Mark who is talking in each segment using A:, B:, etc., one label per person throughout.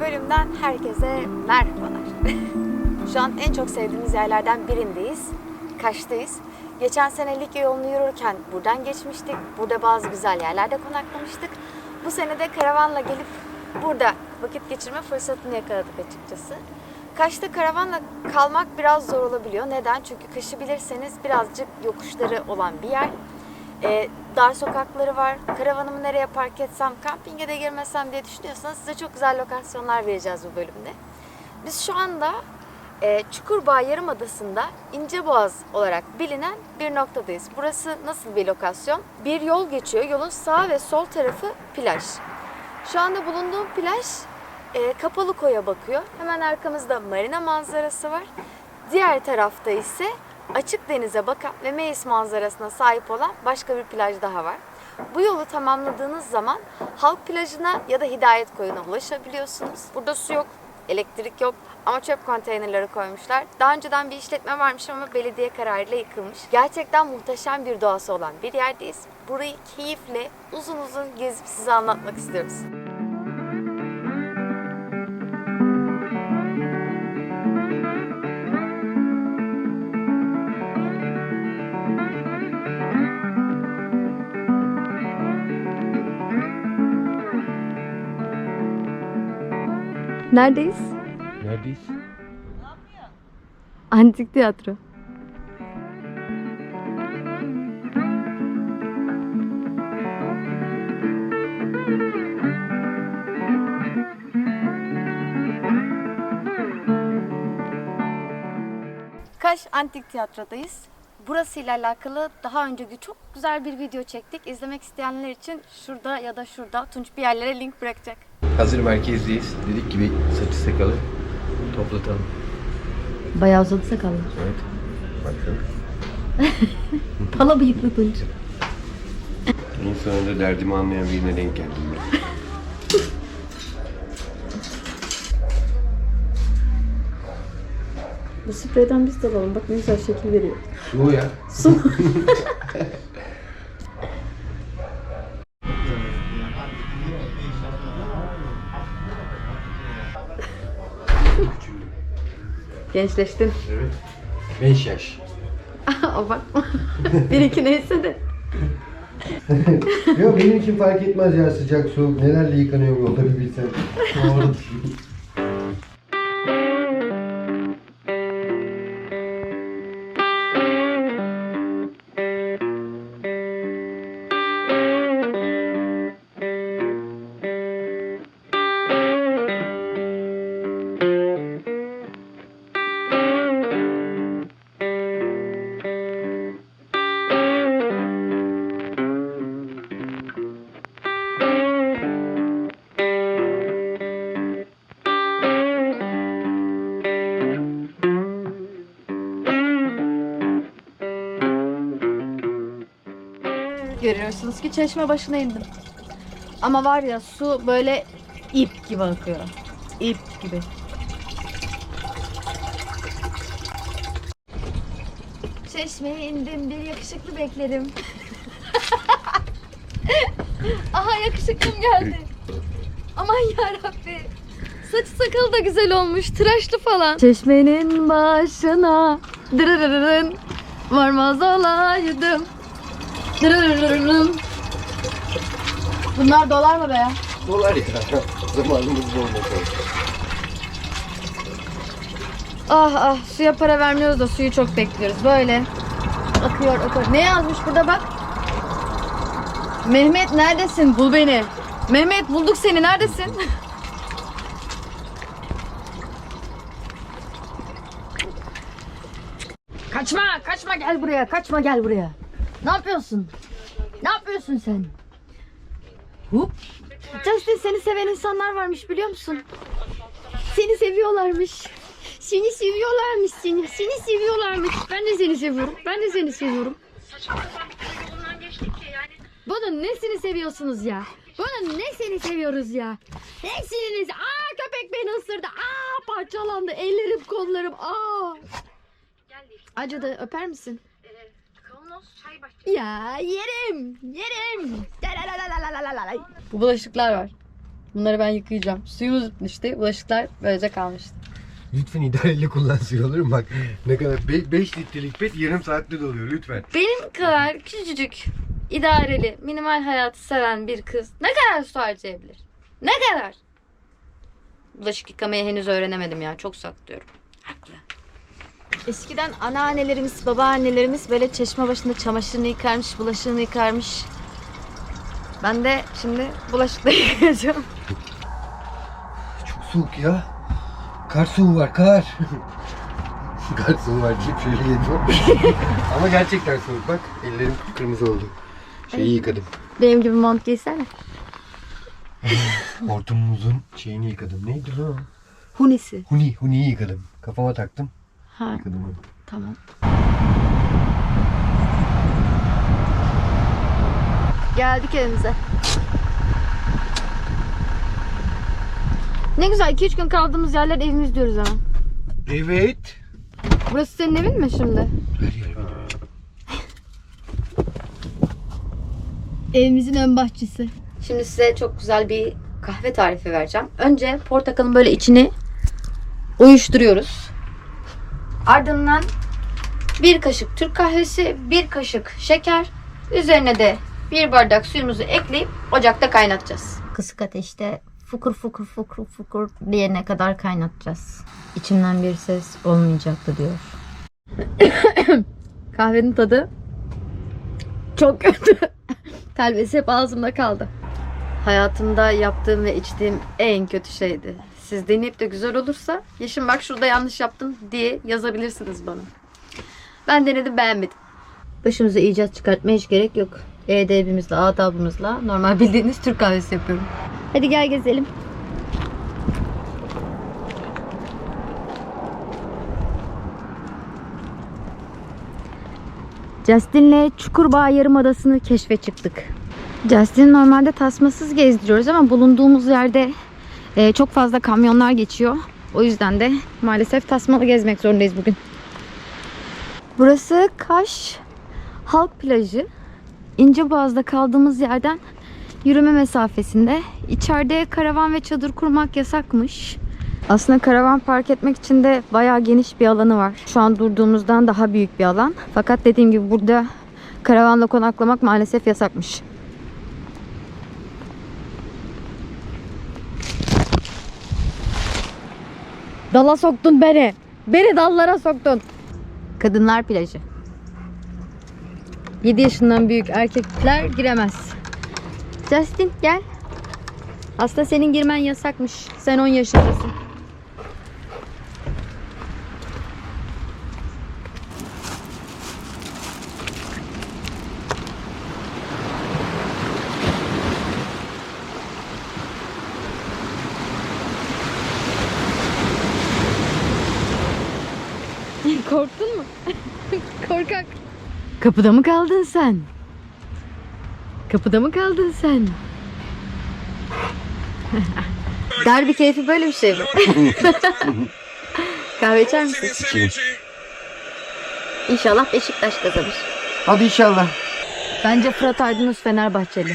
A: bölümden herkese merhabalar. Şu an en çok sevdiğimiz yerlerden birindeyiz. Kaş'tayız. Geçen sene Likya yolunu yürürken buradan geçmiştik. Burada bazı güzel yerlerde konaklamıştık. Bu sene de karavanla gelip burada vakit geçirme fırsatını yakaladık açıkçası. Kaş'ta karavanla kalmak biraz zor olabiliyor. Neden? Çünkü Kaş'ı bilirseniz birazcık yokuşları olan bir yer. Ee, dar sokakları var. Karavanımı nereye park etsem, kampinge de girmesem diye düşünüyorsanız size çok güzel lokasyonlar vereceğiz bu bölümde. Biz şu anda e, Çukurbağ Yarımadası'nda İnceboğaz olarak bilinen bir noktadayız. Burası nasıl bir lokasyon? Bir yol geçiyor. Yolun sağ ve sol tarafı plaj. Şu anda bulunduğum plaj e, kapalı koya bakıyor. Hemen arkamızda marina manzarası var. Diğer tarafta ise açık denize bakan ve Meis manzarasına sahip olan başka bir plaj daha var. Bu yolu tamamladığınız zaman halk plajına ya da hidayet koyuna ulaşabiliyorsunuz. Burada su yok, elektrik yok ama çöp konteynerleri koymuşlar. Daha önceden bir işletme varmış ama belediye kararıyla yıkılmış. Gerçekten muhteşem bir doğası olan bir yerdeyiz. Burayı keyifle uzun uzun gezip size anlatmak istiyoruz. Neredeyiz?
B: Neredeyiz?
A: Antik tiyatro. Kaş Antik Tiyatro'dayız. Burası ile alakalı daha önce çok güzel bir video çektik. İzlemek isteyenler için şurada ya da şurada Tunç bir yerlere link bırakacak.
B: Hazır merkezdeyiz. Dedik gibi saçı sakalı toplatalım.
C: Bayağı uzadı sakalı.
B: Evet. Bak şöyle.
C: Pala bıyıklı Tunç.
B: En sonunda derdimi anlayan birine denk geldim ben.
C: Bu spreyden biz de alalım. Bak ne güzel şekil veriyor.
B: Su ya.
C: Su. Gençleştin.
B: Evet. 5 yaş.
C: Abartma. Bir iki neyse de.
D: Yok benim için fark etmez ya sıcak soğuk nelerle yıkanıyor yolda bir bilsen. Doğru.
C: Görüyorsunuz ki çeşme başına indim. Ama var ya su böyle ip gibi akıyor. İp gibi. Çeşmeye indim bir yakışıklı beklerim. Aha yakışıklım geldi. Aman yarabbi. Saçı sakalı da güzel olmuş. Tıraşlı falan. Çeşmenin başına dırırırın varmaz olaydım. Bunlar dolar mı be?
B: Dolar ya. Zamanımız motor.
C: Ah ah suya para vermiyoruz da suyu çok bekliyoruz. Böyle akıyor akıyor. Ne yazmış burada bak. Mehmet neredesin? Bul beni. Mehmet bulduk seni. Neredesin? kaçma, kaçma gel buraya. Kaçma gel buraya. Ne yapıyorsun? Ne yapıyorsun sen? Hup. Justin seni seven insanlar varmış biliyor musun? Seni seviyorlarmış. Seni seviyorlarmış seni. Seni seviyorlarmış. Ben de seni seviyorum. Ben de seni seviyorum. Bunun nesini seviyorsunuz ya? Bunun nesini seviyoruz ya? Nesini? Aa köpek beni ısırdı. Aa parçalandı. Ellerim kollarım. Aa. Acıdı. Öper misin? Ya yerim. Yerim. Bu bulaşıklar var.
A: Bunları ben yıkayacağım. Suyumuz bitmişti. Bulaşıklar böylece kalmıştı.
D: Lütfen idareli kullansın olur mu? Bak ne kadar 5 litrelik pet yarım saatte doluyor lütfen.
A: Benim kadar küçücük, idareli, minimal hayatı seven bir kız ne kadar su harcayabilir? Ne kadar? Bulaşık yıkamayı henüz öğrenemedim ya. Çok saklıyorum. Haklı.
E: Eskiden anneannelerimiz, babaannelerimiz böyle çeşme başında çamaşırını yıkarmış, bulaşığını yıkarmış. Ben de şimdi bulaşıkları yıkayacağım.
D: Çok soğuk ya. Kar soğuğu var kar. kar soğuğu var deyip şöyle yedim. Ama gerçekten soğuk bak. Ellerim kırmızı oldu. Şeyi yıkadım.
A: Benim gibi mont giysene.
D: Hortumumuzun şeyini yıkadım. Neydi lan? o?
A: Hunisi.
D: Huni, huniyi yıkadım. Kafama taktım.
A: Ha tamam. Geldik evimize. Ne güzel 2-3 gün kaldığımız yerler evimiz diyoruz hemen.
D: Evet.
A: Burası senin evin mi şimdi?
D: Her yer benim.
A: Evimizin ön bahçesi. Şimdi size çok güzel bir kahve tarifi vereceğim. Önce portakalın böyle içini uyuşturuyoruz. Ardından bir kaşık Türk kahvesi, bir kaşık şeker, üzerine de bir bardak suyumuzu ekleyip ocakta kaynatacağız. Kısık ateşte fukur fukur fukur fukur diyene kadar kaynatacağız. İçimden bir ses olmayacaktı diyor. Kahvenin tadı çok kötü. Telvesi hep ağzımda kaldı. Hayatımda yaptığım ve içtiğim en kötü şeydi. Siz deneyip de güzel olursa Yeşim bak şurada yanlış yaptın diye yazabilirsiniz bana. Ben denedim beğenmedim. Başımıza icat çıkartmaya hiç gerek yok. Edebimizle, adabımızla normal bildiğiniz Türk kahvesi yapıyorum. Hadi gel gezelim. Justin'le Çukurbağ Yarımadası'nı keşfe çıktık. Justin'i normalde tasmasız gezdiriyoruz ama bulunduğumuz yerde e, çok fazla kamyonlar geçiyor. O yüzden de maalesef tasmalı gezmek zorundayız bugün. Burası Kaş Halk Plajı. İnceboğaz'da kaldığımız yerden yürüme mesafesinde. İçeride karavan ve çadır kurmak yasakmış. Aslında karavan park etmek için de bayağı geniş bir alanı var. Şu an durduğumuzdan daha büyük bir alan. Fakat dediğim gibi burada karavanla konaklamak maalesef yasakmış. Dala soktun beni. Beni dallara soktun. Kadınlar plajı. 7 yaşından büyük erkekler giremez. Justin gel. Aslında senin girmen yasakmış. Sen 10 yaşındasın. Korktun mu? Korkak. Kapıda mı kaldın sen? Kapıda mı kaldın sen? Derbi keyfi böyle bir şey mi? Kahve içer misin? İnşallah Beşiktaş kazanır.
D: Hadi inşallah.
E: Bence Fırat Aydınus Fenerbahçeli.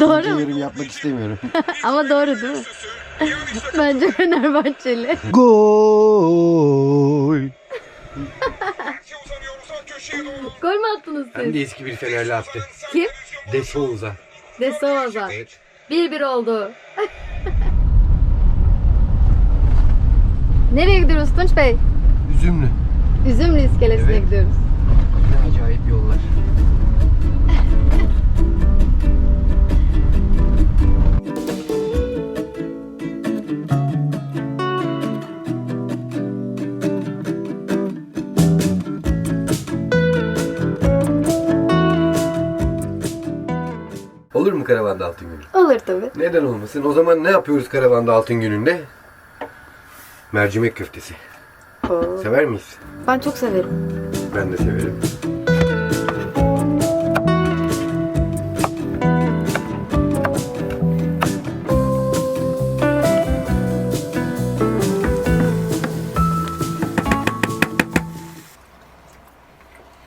A: Doğru mu?
D: Yapmak istemiyorum.
A: Ama doğru değil mi? Bence Fenerbahçeli.
D: Gol.
A: Gol mü attınız
D: Hem
A: siz?
D: de eski bir Fenerli attı.
A: Kim?
D: De Souza.
A: De Souza.
D: Evet.
A: 1-1 oldu. Nereye gidiyoruz Tunç Bey?
D: Üzümlü.
A: Üzümlü iskelesine
D: Evet.
A: gidiyoruz.
D: Olmasın? O zaman ne yapıyoruz karavanda altın gününde? Mercimek köftesi. Sever miyiz?
E: Ben çok severim.
D: Ben de severim.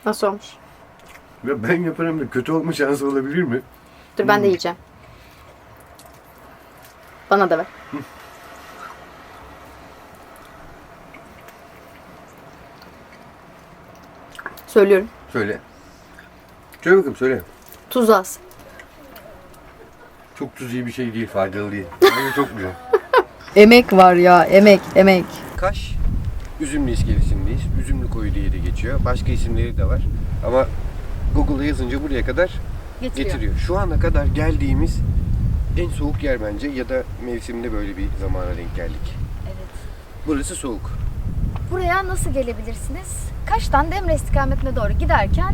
E: Nasıl olmuş?
D: Ya ben yaparım da kötü olma şansı olabilir mi?
A: Dur ben de yiyeceğim. Bana da ver. Söylüyorum.
D: Söyle. Söyle bakalım söyle.
A: Tuz az.
D: Çok tuz iyi bir şey değil, faydalı değil. Bence çok güzel.
C: Emek var ya emek emek.
D: Kaş, Üzümlü iskelesindeyiz. Üzümlü koyu diye de geçiyor. Başka isimleri de var. Ama Google'a yazınca buraya kadar
A: Getiriyor.
D: getiriyor. Şu ana kadar geldiğimiz en soğuk yer bence ya da mevsimde böyle bir zamana denk geldik.
A: Evet.
D: Burası soğuk.
A: Buraya nasıl gelebilirsiniz? Kaş'tan Demre istikametine doğru giderken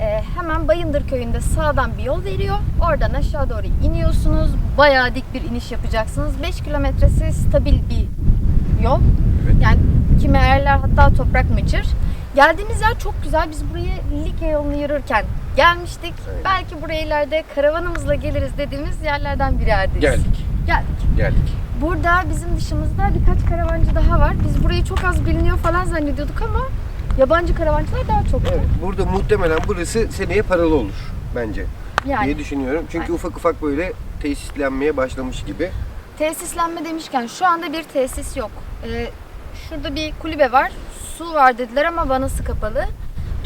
A: e, hemen Bayındır köyünde sağdan bir yol veriyor. Oradan aşağı doğru iniyorsunuz. Bayağı dik bir iniş yapacaksınız. 5 kilometresi stabil bir yol.
D: Evet.
A: Yani kimi yerler hatta toprak mıcır. Geldiğimiz yer çok güzel. Biz buraya Likya yolunu yürürken gelmiştik.
D: Evet.
A: Belki buraya ileride karavanımızla geliriz dediğimiz yerlerden bir yerdeyiz.
D: Geldik.
A: Geldik.
D: Geldik.
A: Burada bizim dışımızda birkaç karavancı daha var. Biz burayı çok az biliniyor falan zannediyorduk ama yabancı karavancılar daha çok.
D: Evet. Burada muhtemelen burası seneye paralı olur bence
A: Yani
D: diye düşünüyorum. Çünkü
A: Aynen.
D: ufak ufak böyle tesislenmeye başlamış gibi.
A: tesislenme demişken şu anda bir tesis yok. Ee, şurada bir kulübe var. Su var dediler ama vanası kapalı.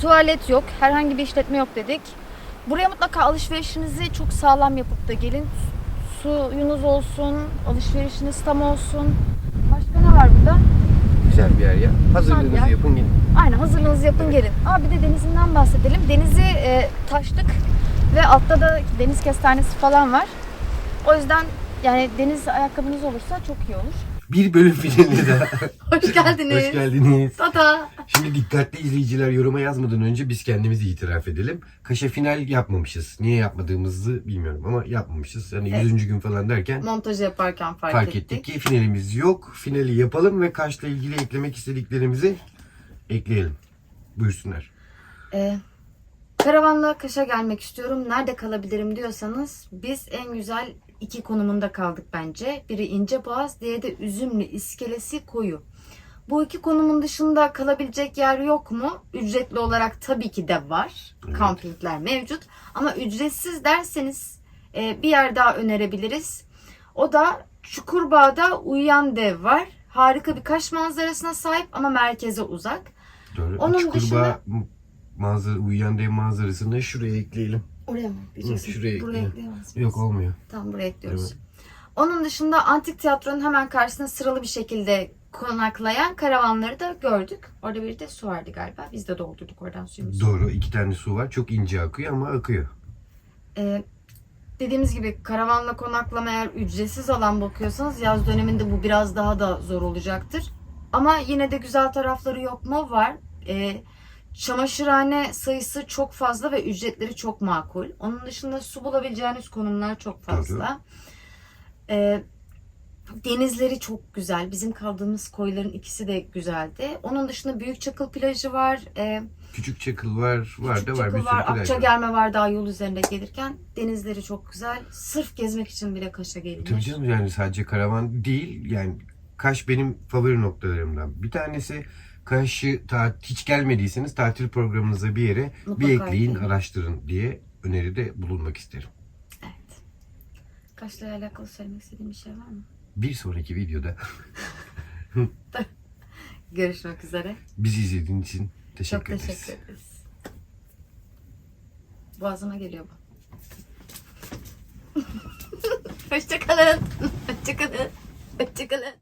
A: Tuvalet yok. Herhangi bir işletme yok dedik. Buraya mutlaka alışverişinizi çok sağlam yapıp da gelin. Suyunuz olsun, alışverişiniz tam olsun. Başka ne var burada?
D: Güzel bir yer ya.
A: yer.
D: Hazırlığınızı yapın gelin.
A: Aynen hazırlığınızı yapın gelin. Aa bir de denizinden bahsedelim. Denizi e, taştık ve altta da deniz kestanesi falan var. O yüzden yani deniz ayakkabınız olursa çok iyi olur.
D: Bir bölüm finali daha.
A: Hoş geldiniz.
D: Hoş geldiniz.
A: Tata.
D: Şimdi dikkatli izleyiciler yoruma yazmadan önce biz kendimizi itiraf edelim. Kaşe final yapmamışız. Niye yapmadığımızı bilmiyorum ama yapmamışız. Hani
A: Evet.
D: 100. gün falan derken
A: Montaj yaparken fark,
D: fark ettik ki finalimiz yok. Finali yapalım ve Kaş'la ilgili eklemek istediklerimizi ekleyelim. Buyursunlar.
A: Ee, karavanla Kaş'a gelmek istiyorum. Nerede kalabilirim diyorsanız biz en güzel iki konumunda kaldık bence. Biri İnceboğaz, diğeri de Üzümlü İskelesi Koyu. Bu iki konumun dışında kalabilecek yer yok mu? Ücretli olarak tabii ki de var.
D: Evet.
A: Kampingler mevcut. Ama ücretsiz derseniz e, bir yer daha önerebiliriz. O da Çukurbağ'da Uyuyan Dev var. Harika bir Kaş manzarasına sahip ama merkeze uzak.
D: Doğru.
A: Onun
D: Çukurba
A: dışında-
D: manzara, uyuyan dev manzarasını şuraya ekleyelim.
A: Oraya mı ekleyeceksin?
D: şuraya
A: Buraya
D: ekleyelim.
A: ekleyemez miyiz?
D: Yok olmuyor.
A: Tamam buraya ekliyoruz. Onun dışında antik tiyatronun hemen karşısında sıralı bir şekilde konaklayan karavanları da gördük. Orada bir de su vardı galiba. Biz de doldurduk oradan suyumuzu.
D: Doğru. iki tane su var. Çok ince akıyor ama akıyor.
A: Ee, dediğimiz gibi karavanla konaklama eğer ücretsiz alan bakıyorsanız yaz döneminde bu biraz daha da zor olacaktır. Ama yine de güzel tarafları yok mu? Var. Ee, çamaşırhane sayısı çok fazla ve ücretleri çok makul. Onun dışında su bulabileceğiniz konumlar çok fazla. Ee, denizleri çok güzel. Bizim kaldığımız koyların ikisi de güzeldi. Onun dışında Büyük Çakıl plajı var. Ee,
D: Küçük çakıl var. Var
A: Küçük
D: da var. Bir
A: Çakıl
D: sürü
A: var.
D: plaj var.
A: var daha yol üzerinde gelirken. Denizleri çok güzel. Sırf gezmek için bile Kaş'a gelinir.
D: Tabii canım yani sadece karavan değil. Yani Kaş benim favori noktalarımdan. Bir tanesi Kaş'ı ta- hiç gelmediyseniz tatil programınıza bir yere
A: Mutlaka
D: bir ekleyin,
A: ekleyin.
D: araştırın diye öneride bulunmak isterim.
A: Evet. Kaş'la alakalı söylemek istediğim bir şey var mı?
D: Bir sonraki videoda
A: Görüşmek üzere.
D: bizi izlediğiniz için
A: Çok
D: teşekkür ederiz.
A: teşekkür ederiz. Boğazıma geliyor bu. Hoşçakalın. Hoşçakalın. Hoşçakalın.